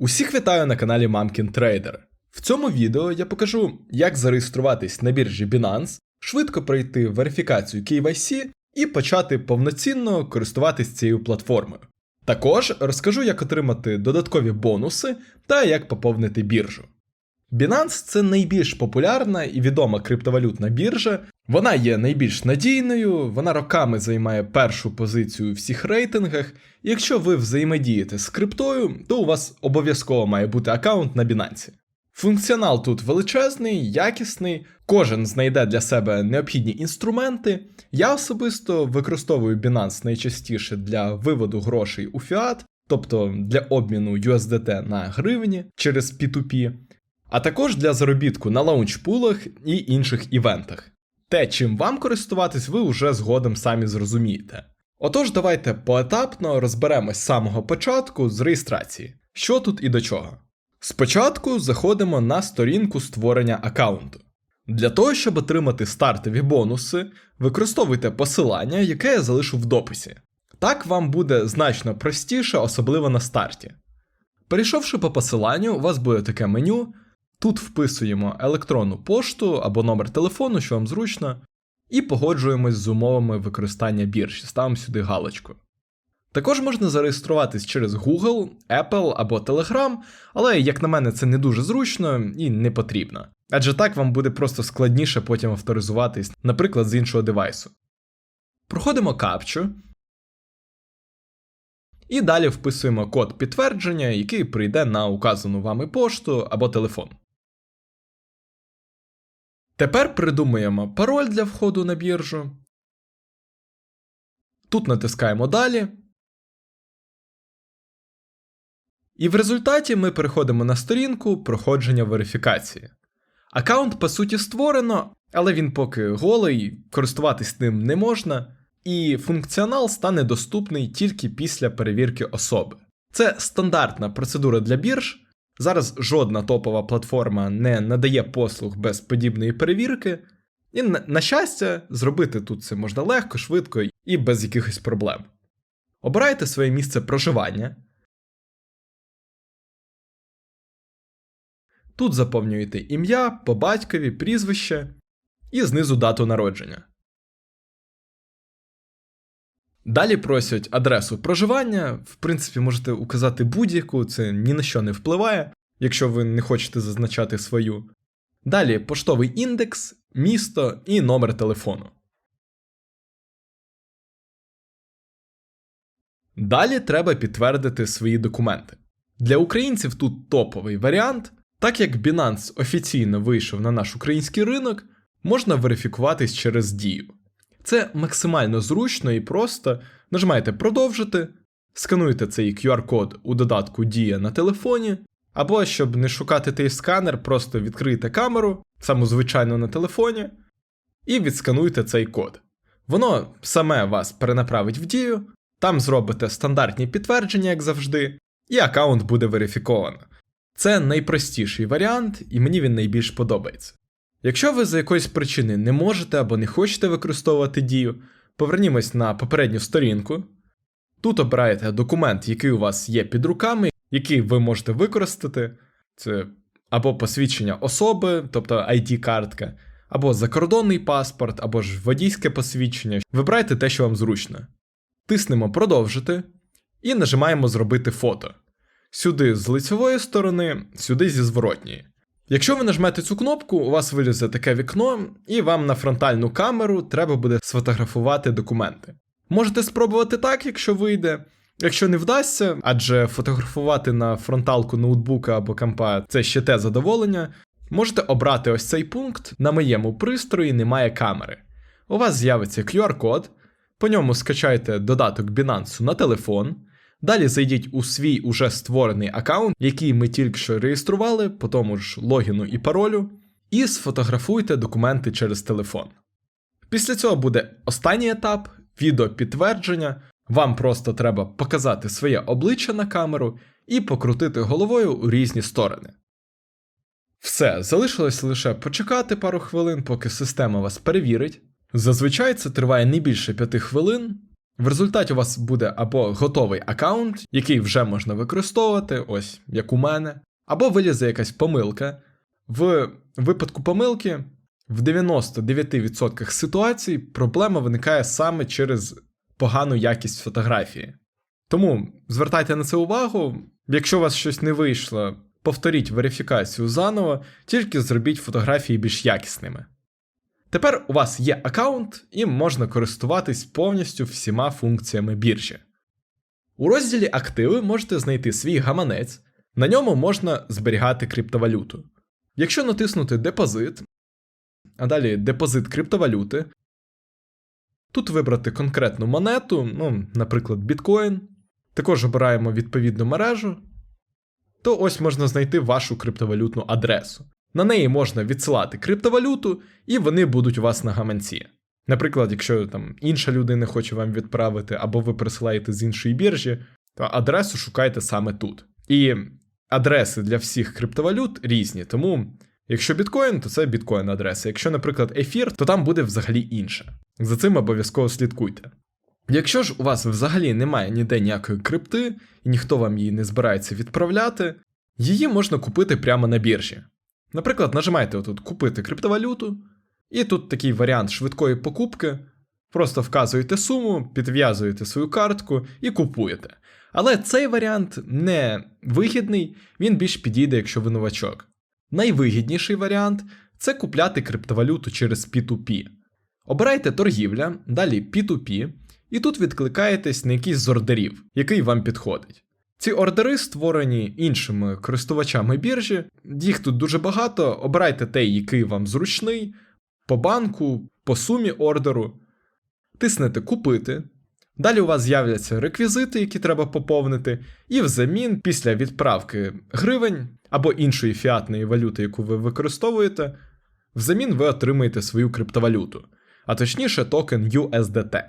Усіх вітаю на каналі Мамкін Трейдер. В цьому відео я покажу, як зареєструватись на біржі Binance, швидко пройти верифікацію KYC і почати повноцінно користуватись цією платформою. Також розкажу, як отримати додаткові бонуси та як поповнити біржу. Binance це найбільш популярна і відома криптовалютна біржа. Вона є найбільш надійною, вона роками займає першу позицію у всіх рейтингах. Якщо ви взаємодієте з криптою, то у вас обов'язково має бути аккаунт на Binance. Функціонал тут величезний, якісний, кожен знайде для себе необхідні інструменти. Я особисто використовую Binance найчастіше для виводу грошей у фіат, тобто для обміну USDT на гривні через P2P, а також для заробітку на лаунчпулах і інших івентах. Те, чим вам користуватись, ви вже згодом самі зрозумієте. Отож, давайте поетапно розберемось з самого початку з реєстрації. Що тут і до чого. Спочатку заходимо на сторінку створення аккаунту. Для того, щоб отримати стартові бонуси, використовуйте посилання, яке я залишу в дописі. Так вам буде значно простіше, особливо на старті. Перейшовши по посиланню, у вас буде таке меню. Тут вписуємо електронну пошту або номер телефону, що вам зручно, і погоджуємось з умовами використання біржі, ставимо сюди галочку. Також можна зареєструватись через Google, Apple або Telegram, але, як на мене, це не дуже зручно і не потрібно. Адже так вам буде просто складніше потім авторизуватись, наприклад, з іншого девайсу. Проходимо капчу. І далі вписуємо код підтвердження, який прийде на указану вами пошту або телефон. Тепер придумуємо пароль для входу на біржу. Тут натискаємо Далі. І в результаті ми переходимо на сторінку проходження верифікації. Аккаунт, по суті, створено, але він поки голий, користуватись ним не можна, і функціонал стане доступний тільки після перевірки особи. Це стандартна процедура для бірж. Зараз жодна топова платформа не надає послуг без подібної перевірки, і, на, щастя, зробити тут це можна легко, швидко і без якихось проблем. Обирайте своє місце проживання. Тут заповнюєте ім'я, по батькові, прізвище і знизу дату народження. Далі просять адресу проживання. В принципі, можете указати будь-яку, це ні на що не впливає, якщо ви не хочете зазначати свою. Далі поштовий індекс, місто і номер телефону. Далі треба підтвердити свої документи. Для українців тут топовий варіант. Так як Binance офіційно вийшов на наш український ринок, можна верифікуватись через дію. Це максимально зручно і просто. Нажимаєте продовжити, скануєте цей QR-код у додатку Дія на телефоні, або щоб не шукати той сканер, просто відкрийте камеру, саму звичайну на телефоні, і відскануйте цей код. Воно саме вас перенаправить в дію, там зробите стандартні підтвердження, як завжди, і аккаунт буде верифіковано. Це найпростіший варіант, і мені він найбільш подобається. Якщо ви за якоїсь причини не можете або не хочете використовувати дію, повернімось на попередню сторінку. Тут обираєте документ, який у вас є під руками, який ви можете використати. Це або посвідчення особи, тобто ID-картка, або закордонний паспорт, або ж водійське посвідчення. Вибирайте те, що вам зручно. Тиснемо продовжити і нажимаємо зробити фото. Сюди з лицевої сторони, сюди зі зворотньої. Якщо ви нажмете цю кнопку, у вас вилізе таке вікно, і вам на фронтальну камеру треба буде сфотографувати документи. Можете спробувати так, якщо вийде. Якщо не вдасться, адже фотографувати на фронталку ноутбука або компа це ще те задоволення, можете обрати ось цей пункт. На моєму пристрої немає камери. У вас з'явиться QR-код, по ньому скачайте додаток Binance на телефон. Далі зайдіть у свій уже створений аккаунт, який ми тільки що реєстрували, по тому ж логіну і паролю, і сфотографуйте документи через телефон. Після цього буде останній етап відео підтвердження. Вам просто треба показати своє обличчя на камеру і покрутити головою у різні сторони. Все, залишилось лише почекати пару хвилин, поки система вас перевірить. Зазвичай це триває не більше 5 хвилин. В результаті у вас буде або готовий аккаунт, який вже можна використовувати, ось як у мене, або вилізе якась помилка. В випадку помилки в 99% ситуацій проблема виникає саме через погану якість фотографії. Тому звертайте на це увагу. Якщо у вас щось не вийшло, повторіть верифікацію заново, тільки зробіть фотографії більш якісними. Тепер у вас є аккаунт і можна користуватись повністю всіма функціями біржі. У розділі Активи можете знайти свій гаманець, на ньому можна зберігати криптовалюту. Якщо натиснути Депозит, а далі депозит криптовалюти, тут вибрати конкретну монету, ну, наприклад, біткоін, також обираємо відповідну мережу, то ось можна знайти вашу криптовалютну адресу. На неї можна відсилати криптовалюту, і вони будуть у вас на гаманці. Наприклад, якщо там інша людина хоче вам відправити, або ви присилаєте з іншої біржі, то адресу шукайте саме тут. І адреси для всіх криптовалют різні, тому якщо біткоін, то це біткоін адреса. Якщо, наприклад, ефір, то там буде взагалі інше. За цим обов'язково слідкуйте. Якщо ж у вас взагалі немає ніде ніякої крипти, і ніхто вам її не збирається відправляти, її можна купити прямо на біржі. Наприклад, нажимаєте отут Купити криптовалюту, і тут такий варіант швидкої покупки. Просто вказуєте суму, підв'язуєте свою картку і купуєте. Але цей варіант не вигідний, він більш підійде, якщо ви новачок. Найвигідніший варіант це купляти криптовалюту через P2P. Обирайте торгівля, далі P2P, і тут відкликаєтесь на якийсь з ордерів, який вам підходить. Ці ордери створені іншими користувачами біржі, їх тут дуже багато. Обирайте той, який вам зручний, по банку, по сумі ордеру, тиснете Купити. Далі у вас з'являться реквізити, які треба поповнити, і взамін, після відправки гривень або іншої фіатної валюти, яку ви використовуєте, взамін ви отримаєте свою криптовалюту, а точніше токен USDT.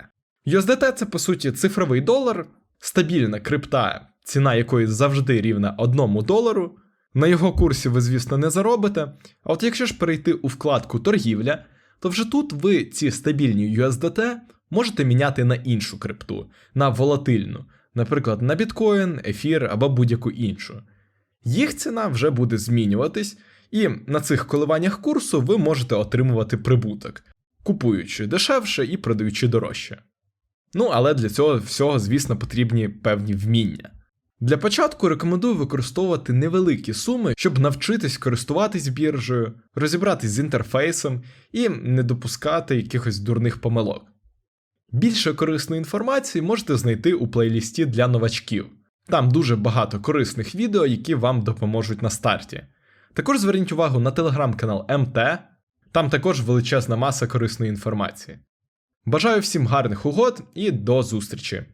USDT це по суті цифровий долар, стабільна крипта, ціна якої завжди рівна 1 долару. На його курсі ви, звісно, не заробите. А от якщо ж перейти у вкладку торгівля, то вже тут ви ці стабільні USDT можете міняти на іншу крипту, на волатильну, наприклад, на біткоін, ефір або будь-яку іншу. Їх ціна вже буде змінюватись, і на цих коливаннях курсу ви можете отримувати прибуток, купуючи дешевше і продаючи дорожче. Ну, але для цього всього, звісно, потрібні певні вміння. Для початку рекомендую використовувати невеликі суми, щоб навчитись користуватись біржею, розібратись з інтерфейсом і не допускати якихось дурних помилок. Більше корисної інформації можете знайти у плейлісті для новачків. Там дуже багато корисних відео, які вам допоможуть на старті. Також зверніть увагу на телеграм-канал МТ, там також величезна маса корисної інформації. Бажаю всім гарних угод і до зустрічі!